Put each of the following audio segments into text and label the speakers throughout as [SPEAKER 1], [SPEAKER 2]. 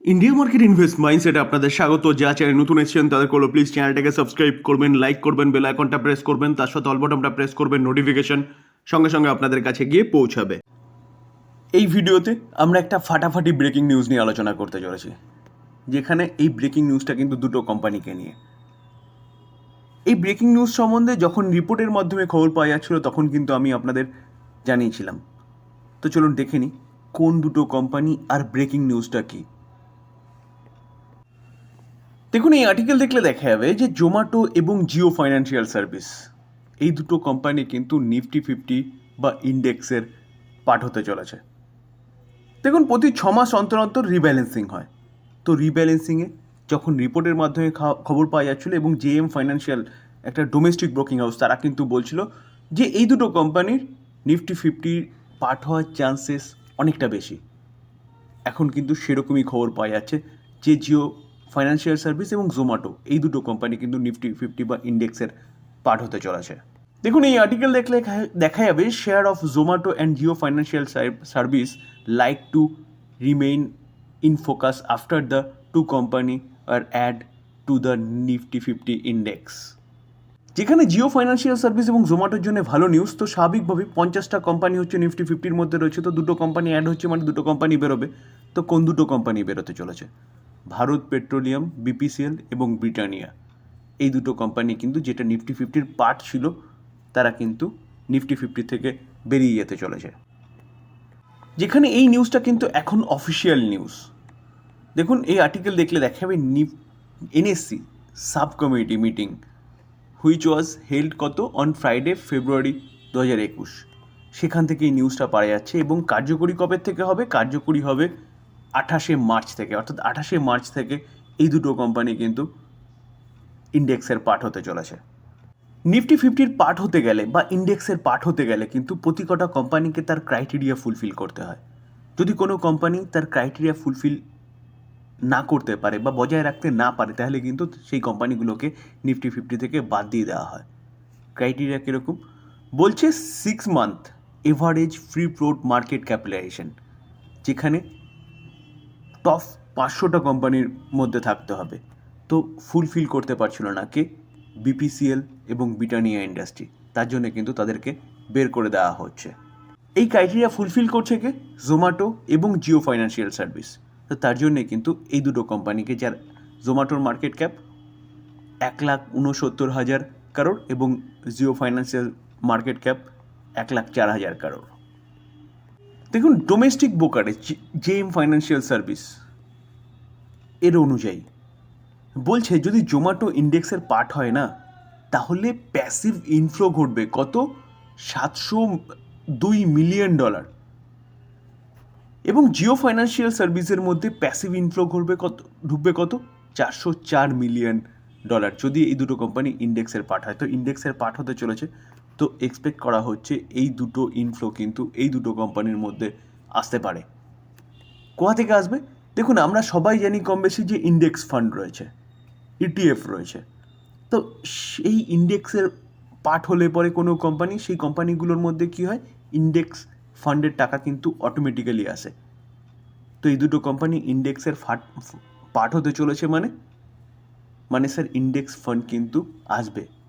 [SPEAKER 1] India market invest mindset আপনাদের স্বাগত। যা চ্যানেল নতুন এসেছেন তাদের করল প্লিজ চ্যানেলটাকে সাবস্ক্রাইব করবেন লাইক করবেন বেল আইকনটা প্রেস করবেন, তার সাথে অলবটনটা প্রেস করবেন নোটিফিকেশন সঙ্গে সঙ্গে আপনাদের কাছে গিয়ে পৌঁছাবে। এই ভিডিওতে আমরা একটা ফাটাফাটি ব্রেকিং নিউজ নিয়ে আলোচনা করতে চলেছি, যেখানে এই ব্রেকিং নিউজটা কিন্তু দুটো কোম্পানিকে নিয়ে। এই ব্রেকিং নিউজ সম্বন্ধে যখন রিপোর্টের মাধ্যমে খবর পাওয়া যাচ্ছিল, তখন কিন্তু আমি আপনাদের জানিয়েছিলাম। তো চলুন দেখে নিই, কোন দুটো কোম্পানি আর ব্রেকিং নিউজটা কী? দেখুন, এই আর্টিকেল দেখলে দেখা যাবে যে জোম্যাটো এবং জিও ফাইন্যান্সিয়াল সার্ভিস এই দুটো কোম্পানি কিন্তু নিফটি ফিফটি বা ইন্ডেক্সের পাঠ হতে চলেছে। দেখুন, প্রতি ছ মাস অন্তর অন্তর রিব্যালেন্সিং হয়। তো রিব্যালেন্সিংয়ে যখন রিপোর্টের মাধ্যমে খবর পাওয়া যাচ্ছিল এবং জেএম ফাইন্যান্সিয়াল একটা ডোমেস্টিক ব্রোকিং হাউস তারা কিন্তু বলছিল যে এই দুটো কোম্পানির নিফটি ফিফটির পাঠ হওয়ার চান্সেস অনেকটা বেশি। এখন কিন্তু সেরকমই খবর পাওয়া যাচ্ছে যে জিও ফাইন্যান্সিয়াল সার্ভিস এবং জোম্যাটো এই দুটো কোম্পানি কিন্তু নিফটি ফিফটি বা ইন্ডেক্সের পার্ট হতে চলেছে। দেখুন, এই আর্টিকেল দেখলে দেখা- যাবে share of Zomato and Jio financial service like to remain in focus after the two company R add to the Nifty fifty index যেখানে জিও ফাইন্যান্সিয়াল সার্ভিস এবং জোম্যাটোর জন্য ভালো নিউজ তো স্বাভাবিকভাবেই পঞ্চাশটা কোম্পানি হচ্ছে নিফটি ফিফটির মধ্যে রয়েছে, তো দুটো কোম্পানি অ্যাড হচ্ছে মানে দুটো কোম্পানি বেরোবে, তো কোন দুটো কোম্পানি বেরোতে চলেছে? ভারত পেট্রোলিয়াম, বিপিসিএল এবং ব্রিটানিয়া। এই দুটো কোম্পানি কিন্তু যেটা নিফটি ফিফটির পার্ট ছিল, তারা কিন্তু নিফটি ফিফটি থেকে বেরিয়ে যেতে চলেছে। যেখানে এই নিউজটা কিন্তু এখন অফিসিয়াল নিউজ দেখুন, এই আর্টিকেল দেখলে দেখা যাবে নিফ NSC sub committee meeting which was held কত? অন ফ্রাইডে ফেব্রুয়ারি দু হাজার একুশ। সেখান থেকে এই নিউজটা পাওয়া যাচ্ছে এবং কার্যকরী কবে থেকে হবে? কার্যকরী হবে আঠাশে মার্চ থেকে, অর্থাৎ আঠাশে মার্চ থেকে এই দুটো কোম্পানি কিন্তু ইন্ডেক্সের পার্ট হতে চলেছে। নিফটি ফিফটির পার্ট হতে গেলে বা ইন্ডেক্সের পার্ট হতে গেলে কিন্তু প্রতি কটা কোম্পানিকে তার ক্রাইটেরিয়া ফুলফিল করতে হয়। যদি কোনো কোম্পানি তার ক্রাইটেরিয়া ফুলফিল না করতে পারে বা বজায় রাখতে না পারে, তাহলে কিন্তু সেই কোম্পানিগুলোকে নিফটি ফিফটি থেকে বাদ দিয়ে দেওয়া হয়। ক্রাইটেরিয়া কীরকম? বলছে six month average free float market capitalization যেখানে টপ পাঁচশোটা কোম্পানির মধ্যে থাকতে হবে। তো ফুলফিল করতে পারছিল না কে? বিপিসিএল এবং ব্রিটানিয়া ইন্ডাস্ট্রি তার জন্য কিন্তু তাদেরকে বের করে দেওয়া হচ্ছে। এই ক্রাইটেরিয়া ফুলফিল করছে কে? জোম্যাটো এবং জিও ফাইন্যান্সিয়াল সার্ভিস তো তার জন্যে কিন্তু এই দুটো কোম্পানিকে যার জোম্যাটোর মার্কেট ক্যাপ এক লাখ উনসত্তর হাজার কারোর এবং জিও ফাইন্যান্সিয়াল মার্কেট ক্যাপ এক লাখ চার হাজার কারোর দেখুন domestic brokerage JM financial service এর অনুযায়ী বলছে, যদি জোম্যাটো ইন্ডেক্সের পার্ট হয় না, তাহলে প্যাসিভ ইনফ্লো ঘটবে কত? সাতশো দুই মিলিয়ন ডলার এবং জিও ফাইন্যান্সিয়াল সার্ভিসের মধ্যে প্যাসিভ ইনফ্লো ঘটবে কত? ঢুকবে কত? চারশো চার মিলিয়ন ডলার যদি এই দুটো কোম্পানি ইন্ডেক্সের পার্ট হয়, তো ইন্ডেক্সের পার্ট হতে চলেছে তো এক্সপেক্ট করা হচ্ছে এই দুটো ইনফ্লো কিন্তু এই দুটো কোম্পানির মধ্যে আসতে পারে। কোথা থেকে আসবে? দেখুন, আমরা সবাই জানি কম বেশি যে ইন্ডেক্স ফান্ড রয়েছে ইটিএফ রয়েছে। তো সেই ইন্ডেক্সের পার্ট হলে পরে কোনো কোম্পানি সেই কোম্পানিগুলোর মধ্যে কি হয়? ইন্ডেক্স ফান্ডের টাকা কিন্তু অটোমেটিক্যালি আসে। তো এই দুটো কোম্পানি ইন্ডেক্সের ফাট পার্ট হতে চলেছে মানে? মানে স্যার ইন্ডেক্স ফান্ড কিন্তু আসবে।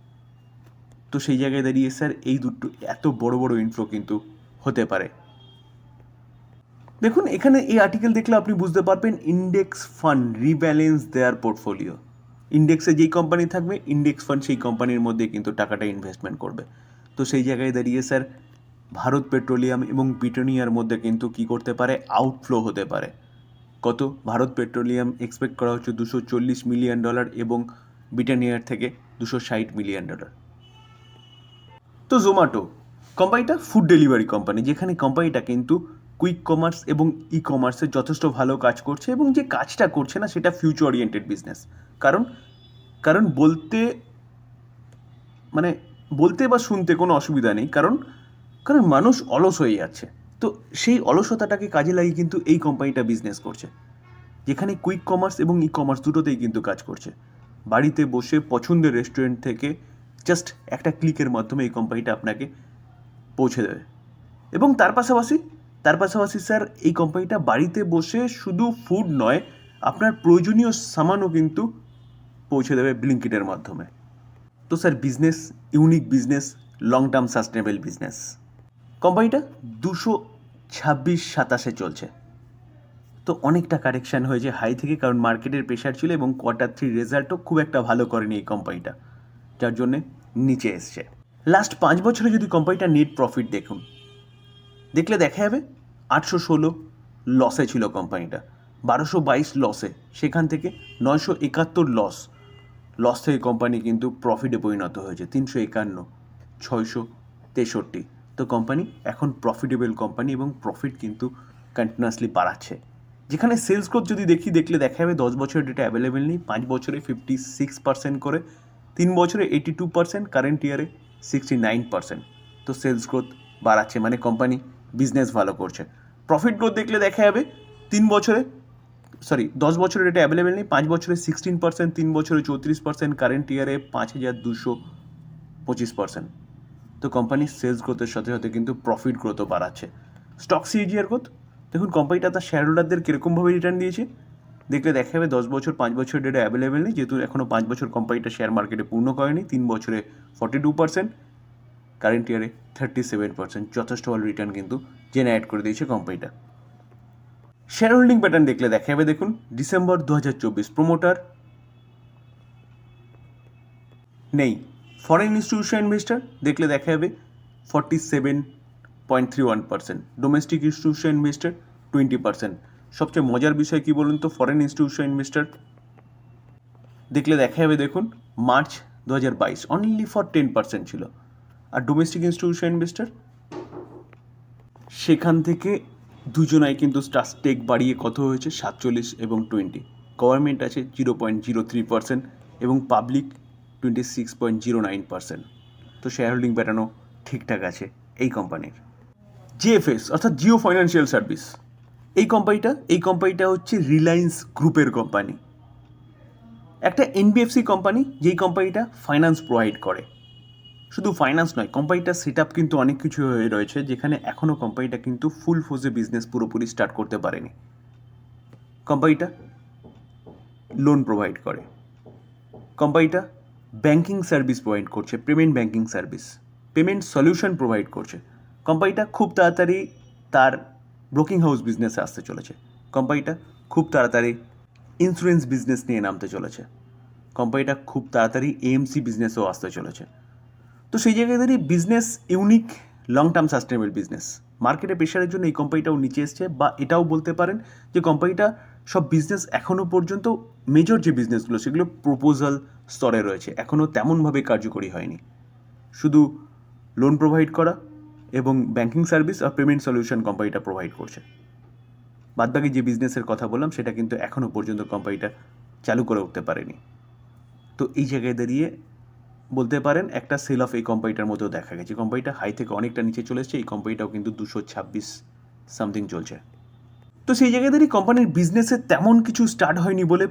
[SPEAKER 1] তো সেই জায়গায় দাঁড়িয়ে, স্যার, এই দুটো, এত বড় বড় ইনফ্লো কিন্তু হতে পারে। দেখুন, এখানে এই আর্টিকেল দেখলে আপনি বুঝতে পারবেন index fund rebalance their portfolio ইন্ডেক্সে যেই কোম্পানি থাকবে ইন্ডেক্স ফান্ড সেই কোম্পানির মধ্যে কিন্তু টাকাটা ইনভেস্টমেন্ট করবে। তো সেই জায়গায় দাঁড়িয়ে, স্যার, ভারত পেট্রোলিয়াম এবং ব্রিটানিয়ার মধ্যে কিন্তু কি করতে পারে? আউটফ্লো হতে পারে। কত? ভারত পেট্রোলিয়াম এক্সপেক্ট করা হচ্ছে দুশো চল্লিশ মিলিয়ন ডলার এবং ব্রিটানিয়ার থেকে দুশো ষাট মিলিয়ন ডলার তো জোম্যাটো কোম্পানিটা ফুড ডেলিভারি কোম্পানি যেখানে কোম্পানিটা কিন্তু কুইক কমার্স এবং ই কমার্সে যথেষ্ট ভালো কাজ করছে এবং যে কাজটা করছে না, সেটা ফিউচার ওরিয়েন্টেড বিজনেস কারণ কারণ বলতে মানে বলতে বা শুনতে কোনো অসুবিধা নেই, কারণ কারণ মানুষ অলস হয়ে যাচ্ছে। তো সেই অলসতাটাকে কাজে লাগিয়ে কিন্তু এই কোম্পানিটা বিজনেস করছে, যেখানে কুইক কমার্স এবং ই কমার্স দুটোতেই কিন্তু কাজ করছে। বাড়িতে বসে পছন্দের রেস্টুরেন্ট থেকে জাস্ট একটা ক্লিকের মাধ্যমে এই কোম্পানিটা আপনাকে পৌঁছে দেবে। এবং তার পাশাপাশি তার পাশাপাশি স্যার এই কোম্পানিটা বাড়িতে বসে শুধু ফুড নয়, আপনার প্রয়োজনীয় সামানও কিন্তু পৌঁছে দেবে ব্লিঙ্কিটের মাধ্যমে। তো sir business unique business long term sustainable business কোম্পানিটা দুশো ছাব্বিশ সাতাশে চলছে। তো অনেকটা কারেকশান হয়েছে হাই থেকে কারণ মার্কেটের প্রেশার ছিল এবং কোয়ার্টার থ্রি রেজাল্টও খুব একটা ভালো করেনি এই কোম্পানিটা যার জন্যে নিচে এসছে। লাস্ট পাঁচ বছরে যদি কোম্পানিটা নেট প্রফিট দেখুন, দেখলে দেখা যাবে আটশো ষোলো লসে ছিল কোম্পানিটা বারোশো বাইশ লসে সেখান থেকে নয়শো একাত্তর লস লস থেকে কোম্পানি কিন্তু প্রফিটে পরিণত হয়েছে। তিনশো একান্ন, ছয়শো তেষট্টি। তো কোম্পানি এখন প্রফিটেবল কোম্পানি এবং প্রফিট কিন্তু কন্টিনিউয়াসলি বাড়াচ্ছে। যেখানে সেলস গ্রোথ যদি দেখি, দেখলে দেখা যাবে দশ বছরের ডেটা অ্যাভেলেবেল নেই। পাঁচ বছরে ফিফটি সিক্স পার্সেন্ট করে তিন বছরে এইটি টু পার্সেন্ট কারেন্ট ইয়ারে সিক্সটি নাইন পার্সেন্ট তো সেলস গ্রোথ বাড়াচ্ছে মানে কোম্পানি বিজনেস ভালো করছে। প্রফিট গ্রোথ দেখলে দেখা যাবে তিন বছরে সরি দশ বছরের এটা অ্যাভেলেবেল নেই, পাঁচ বছরে সিক্সটিন পার্সেন্ট তিন বছরে চৌত্রিশ পার্সেন্ট কারেন্ট ইয়ারে পাঁচ হাজার দুশো পঁচিশ পার্সেন্ট তো কোম্পানির সেলস গ্রোথের সাথে সাথে কিন্তু প্রফিট গ্রোথও বাড়াচ্ছে। স্টক সিজিআর গ্রোথ দেখুন কোম্পানিটা তার শেয়ার হোল্ডারদের কীরকমভাবে রিটার্ন দিয়েছে। দেখলে দেখা যাবে দশ বছর, পাঁচ বছর ডেটা অ্যাভেলেবেল নেই। যেহেতু এখনও পাঁচ বছর কোম্পানিটা শেয়ার মার্কেটে পূর্ণ করেনি, তিন বছরে ফর্টি টু পার্সেন্ট কারেন্ট ইয়ারে থার্টি সেভেন পার্সেন্ট যথেষ্ট ভালো রিটার্ন কিন্তু জেনারেট করে দিয়েছে কোম্পানিটা শেয়ার হোল্ডিং প্যাটার্ন দেখলে দেখা যাবে দেখুন ডিসেম্বর দু হাজার চব্বিশ প্রোমোটার নেই। ফরেন ইনস্টিটিউশন ইনভেস্টার দেখলে দেখা যাবে forty seven point three one percent domestic institution investor twenty percent সবচেয়ে মজার বিষয় কী বলুন তো? ফরেন ইনস্টিটিউশন ইনভেস্টার দেখলে দেখা যাবে দেখুন মার্চ দু হাজার বাইশ অনলি ফর টেন পার্সেন্ট ছিল। আর ডোমেস্টিক ইনস্টিটিউশন ইনভেস্টার সেখান থেকে দুজনাই কিন্তু স্টেক বাড়িয়ে কত হয়েছে? সাতচল্লিশ এবং টোয়েন্টি গভর্নমেন্ট আছে zero point zero three percent এবং public twenty six point zero nine percent তো শেয়ার হোল্ডিং প্যাটার্নও ঠিকঠাক আছে এই কোম্পানির জিএফএস অর্থাৎ জিও ফাইন্যান্সিয়াল সার্ভিস এই কোম্পানিটা এই কোম্পানিটা হচ্ছে রিলায়েন্স গ্রুপের কোম্পানি একটা এনবিএফসি কোম্পানি যেই কোম্পানিটা ফাইন্যান্স প্রোভাইড করে। শুধু ফাইন্যান্স নয় কোম্পানিটার সেট আপ কিন্তু অনেক কিছু হয়ে রয়েছে, যেখানে এখনও কোম্পানিটা কিন্তু ফুল ফোজে বিজনেস পুরোপুরি স্টার্ট করতে পারেনি। কোম্পানিটা লোন প্রোভাইড করে। কোম্পানিটা ব্যাংকিং সার্ভিস প্রোভাইড করছে payment banking service payment solution provide করছে। কোম্পানিটা খুব তাড়াতাড়ি তার ব্রোকিং হাউস বিজনেসে আসতে চলেছে। কোম্পানিটা খুব তাড়াতাড়ি ইন্স্যুরেন্স বিজনেস নিয়ে নামতে চলেছে। কোম্পানিটা খুব তাড়াতাড়ি এএমসি বিজনেসও আসতে চলেছে। তো সেই জায়গায় দাঁড়িয়ে business unique long term sustainable business মার্কেটে প্রেশারের জন্য এই কোম্পানিটাও নিচে এসছে বা এটাও বলতে পারেন যে কোম্পানিটা সব বিজনেস এখনও পর্যন্ত মেজর যে বিজনেসগুলো সেগুলো প্রপোজাল স্তরে রয়েছে। এখনও তেমনভাবে কার্যকরী হয়নি। শুধু লোন প্রোভাইড করা এবং ব্যাংকিং সার্ভিস আর পেমেন্ট সলিউশন কোম্পানিটা প্রোভাইড করছে। বাদবাকি যে বিজনেসের কথা বললাম, সেটা কিন্তু এখনও পর্যন্ত কোম্পানিটা চালু করে উঠতে পারেনি। তো এই জায়গায় দাঁড়িয়ে বলতে পারেন, একটা সেল অফ এই কোম্পানিটার মতো দেখা গেছে। কোম্পানিটা হাই থেকে অনেকটা নিচে চলে এসেছে, এই কোম্পানিটাও কিন্তু দুশো ছাব্বিশ সামথিং চলছে। তো সেই জায়গায় দাঁড়িয়ে কোম্পানির বিজনেসে তেমন কিছু স্টার্ট হয়নি বলে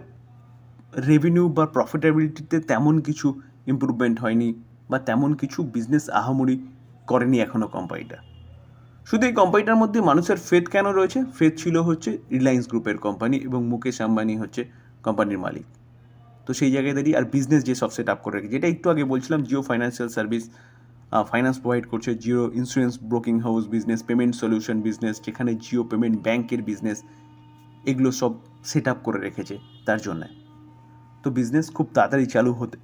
[SPEAKER 1] রেভিনিউ বা প্রফিটেবিলিটিতে তেমন কিছু ইম্প্রুভমেন্ট হয়নি বা তেমন কিছু বিজনেস আহামরি করেনি এখনও কোম্পানিটা। শুধু এই কোম্পানিটার মধ্যে মানুষের ফেথ কেন রয়েছে? ফেথ ছিল হচ্ছে রিলায়েন্স গ্রুপের কোম্পানি এবং মুকেশ আম্বানি হচ্ছে কোম্পানির মালিক। তো সেই জায়গায় দাঁড়িয়ে আর বিজনেস যে সব সেট আপ করে রেখেছে, যেটা একটু আগে বলছিলাম Jio financial service finance provide করছে Jio insurance broking house business payment solution business যেখানে জিও পেমেন্ট ব্যাংকের বিজনেস এগুলো সব সেট আপ করে রেখেছে তার জন্যে। তো বিজনেস খুব তাড়াতাড়ি চালু হতে,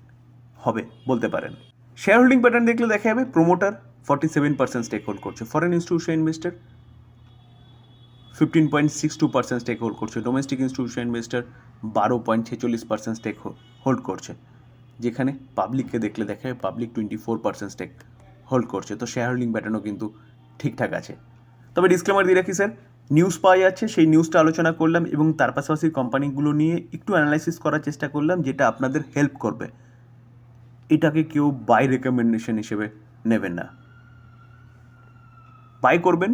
[SPEAKER 1] হবে, বলতে পারেন। শেয়ার হোল্ডিং প্যাটার্ন দেখলে দেখা যাবে promoter forty seven percent stake hold করছে। Foreign institution investor fifteen point six two percent stake hold করছে। ডোমেস্টিক ইনস্টিটিউশন ইনভেস্টার বারো পয়েন্ট ছেচল্লিশ পার্সেন্ট স্টেক হোল্ড করছে। যেখানে পাবলিককে দেখলে দেখা যায় public twenty four percent stake hold করছে। তো শেয়ার হোল্ডিং প্যাটার্নও কিন্তু ঠিকঠাক আছে। তবে ডিসক্লেমার দিয়ে রাখি স্যার নিউজ পাওয়া যাচ্ছে, সেই নিউজটা আলোচনা করলাম এবং তার পাশাপাশি কোম্পানিগুলো নিয়ে একটু অ্যানালাইসিস করার চেষ্টা করলাম, যেটা আপনাদের হেল্প করবে। এটাকে কেউ বাই রেকমেন্ডেশন হিসেবে নেবেন না। বাই করবেন,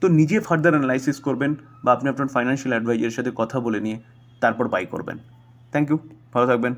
[SPEAKER 1] তো নিজে ফার্দার অ্যানালাইসিস করবেন বা আপনি আপনার ফাইন্যান্সিয়াল অ্যাডভাইজারের সাথে কথা বলে নিয়ে তারপর বাই করবেন। থ্যাংক ইউ ভালো থাকবেন।